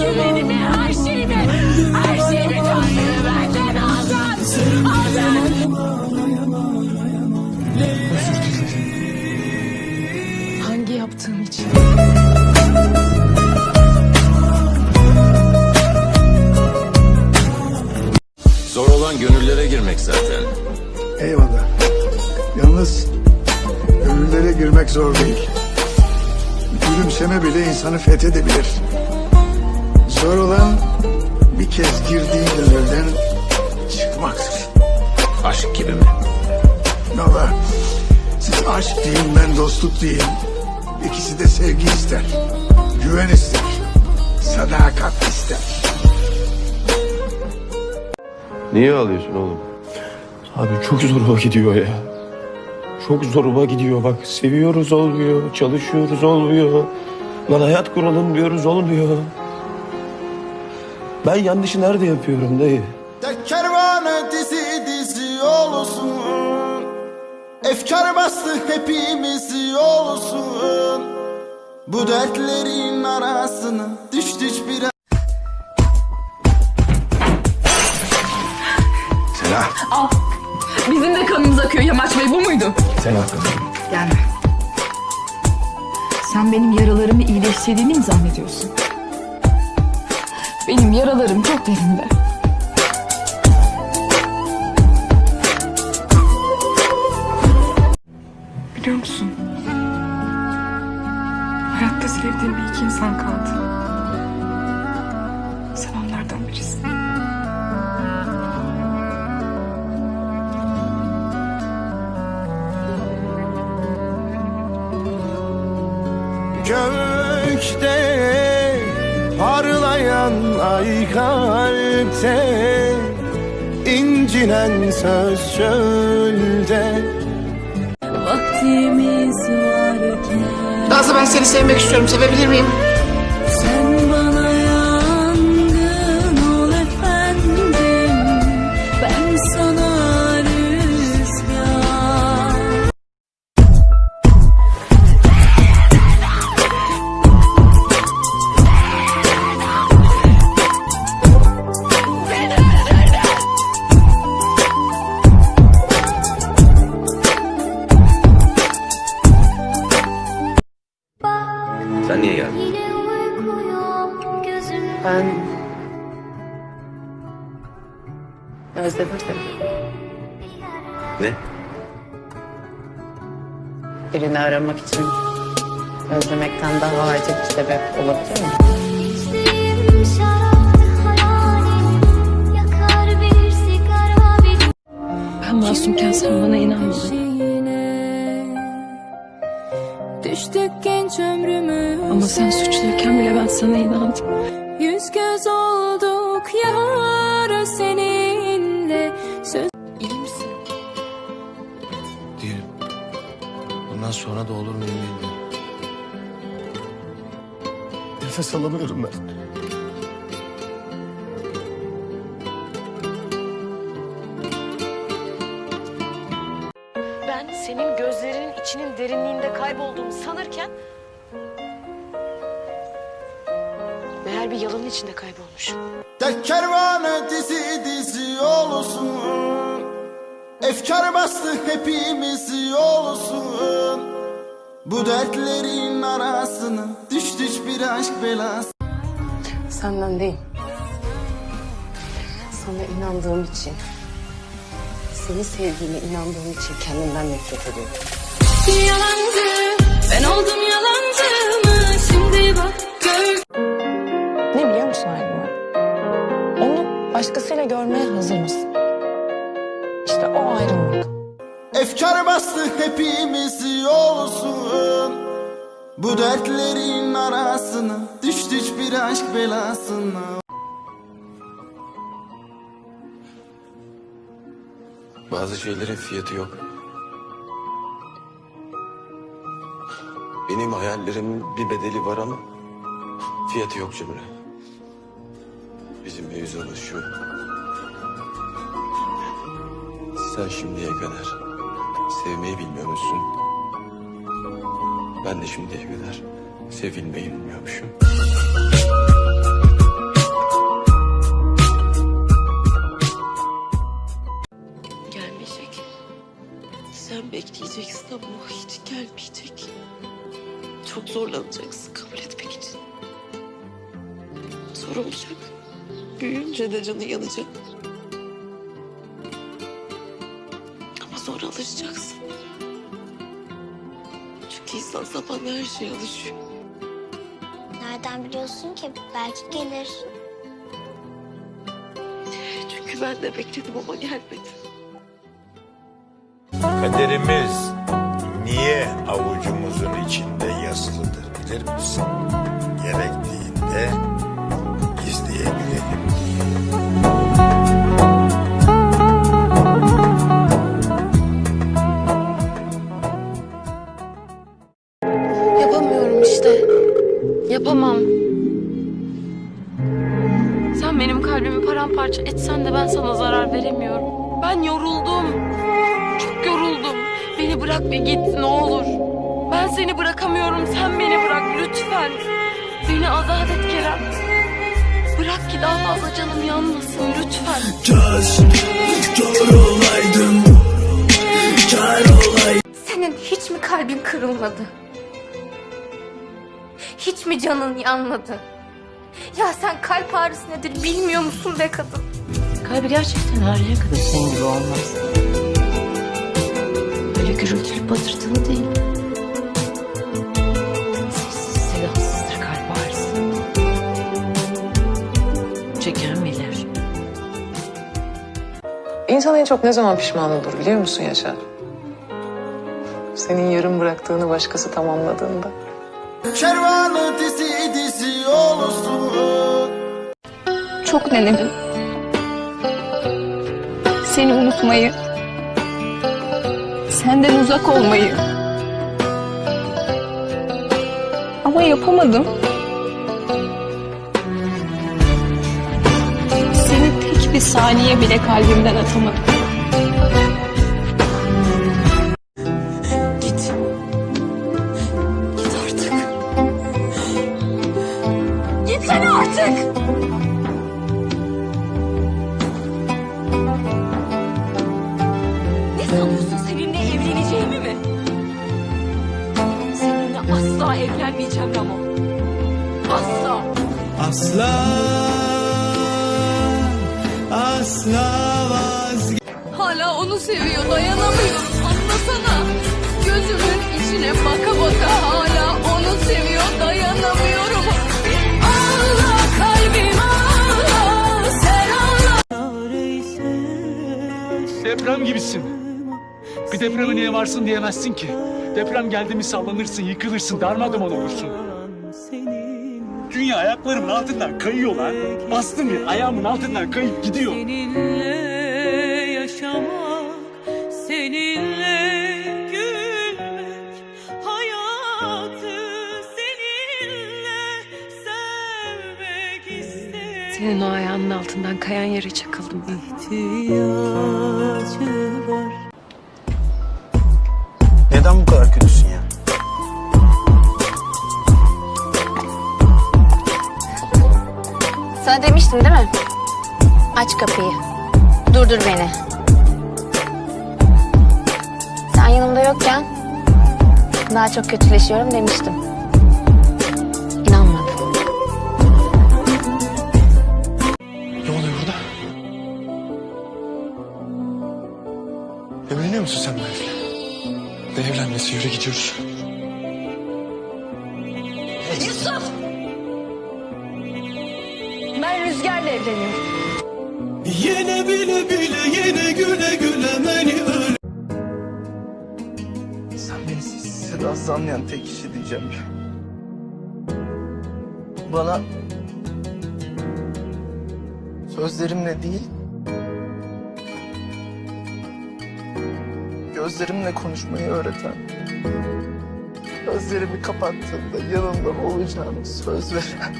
güvenimi, her şeyimi, her şeyimi Tanrı benden aldın. Aldın. Hangi yaptığım için? Zor olan gönüllere girmek zaten. Eyvallah. Yalnız gönüllere girmek zor değil. Gülümseme bile insanı fethedebilir. Zor olan bir kez girdiğin gönülden çıkmaktır. Aşk gibi mi? Valla siz aşk deyin ben dostluk diyeyim. İkisi de sevgi ister. Güven ister. Sadakat ister. Niye ağlıyorsun oğlum? Abi çok zoruma gidiyor ya. Çok zoruma gidiyor bak. Seviyoruz olmuyor. Çalışıyoruz olmuyor. Lan hayat kuralım diyoruz olmuyor. Ben yanlışı nerede yapıyorum dayı? Dert kervanı dizi dizi olsun Efkar bastı hepimizi olsun Bu dertlerin arasına düştük bir Selah. Bizim de kanımız akıyor Yamaç Bey bu muydu? Sen haklısın. Gelme. Sen benim yaralarımı iyileştirdiğini mi zannediyorsun? Benim yaralarım çok derinde. Biliyor musun? Hayatta sevdiğim bir iki insan kaldı. Sen onlardan birisin. Gökte ay kalpte incinen söz çölde Vaktimiz varken Nazlı ben seni sevmek istiyorum. Sevebilir miyim? Ben... Özledim seni. Ne? Birini aramak için özlemekten daha acı bir sebep olabilir mi? Ben masumken sen bana inanmadın. Düştük genç ömrümüze. Ama sen suçluyken bile ben sana inandım. Yar seninle. Söz... İyi misin? Değilim. Bundan sonra da olur mu bilmiyorum. Nefes alamıyorum ben. Ben senin gözlerinin içinin derinliğinde kaybolduğumu sanırken... Bir yalanın içinde kaybolmuşum. Dert kervanı dizi dizi olsun Efkar bastı hepimizi olsun Bu dertlerin arasına düştük bir aşk belası Senden değil. Sana inandığım için, seni sevdiğime inandığım için kendimden nefret ediyorum. Yalancı, ben oldum yalancı başkasıyla görmeye hazır mısın? İşte o ayrılık. Efkar bastı hepimizi olsun Bu dertlerin arasına düştük bir aşk belasına Bazı şeylerin fiyatı yok. Benim hayallerimin bir bedeli var ama fiyatı yok Cemre. Asıl mevzumuz şu. Sen şimdiye kadar sevmeyi bilmiyormuşsun. Ben de şimdiye kadar sevilmeyi bilmiyormuşum. Gelmeyecek. Sen bekleyeceksin ama o hiç gelmeyecek. Çok zorlanacaksın kabul etmek için. Zor olacak. Büyüyünce de canı yanacak. Ama sonra alışacaksın. Çünkü insan zamanla her şeye alışıyor. Nereden biliyorsun ki? Belki gelir. Çünkü ben de bekledim ama gelmedi. Kaderimiz niye avucumuzun içinde yazılıdır bilir misin? Gerektiğinde Yapamam. Sen benim kalbimi paramparça etsen de ben sana zarar veremiyorum. Ben yoruldum. Çok yoruldum. Beni bırak ve git ne olur. Ben seni bırakamıyorum. Sen beni bırak lütfen. Beni azat et Kerem. Bırak ki daha fazla canım yanmasın lütfen. Senin hiç mi kalbin kırılmadı? Hiç mi canın yanmadı? Ya sen kalp ağrısı nedir bilmiyor musun be kadın? Kalbi gerçekten ağrıya kadar senin gibi olmaz. Böyle gürültülü patırtılı değil. Sessiz sedasızdır kalp ağrısı. Çeken bilir. İnsan en çok ne zaman pişman olur biliyor musun Yaşar? Senin yarım bıraktığını başkası tamamladığında. Kervanı dizi dizi olsun Çok denedim. Seni unutmayı. Senden uzak olmayı. Ama yapamadım. Seni tek bir saniye bile kalbimden atamadım. Artık. Ne sanıyorsun seninle evleneceğimi mi? Seninle asla evlenmeyeceğim Ramo. Asla. Asla Asla vazgeç Hala onu seviyor dayanamıyorum anlasana. Gözümün içine baka baka hala onu seviyor dayanamıyorum. Deprem gibisin. Bir depreme niye varsın diyemezsin ki. Deprem geldi mi sallanırsın, yıkılırsın, darmadağın olursun. Dünya ayaklarımın altından kayıyor lan. Bastım ya ayağımın altından kayıp gidiyor. Senin o ayağının altından kayan yere çakıldım ben. Neden bu kadar kötüsün ya? Sana demiştim değil mi? Aç kapıyı. Durdur beni. Sen yanımda yokken daha çok kötüleşiyorum demiştim. Musun sen benimle? Ne evlenmesi yürü gidiyoruz. Yusuf! Ben Rüzgar'la evleniyorum. Yine bile bile yine güle güle beni öl Sen beni sedasız anlayan tek kişi diyeceğim ya. Bana sözlerimle değil gözlerimle konuşmayı öğreten gözlerimi kapattığımda yanımda olacağını söz veren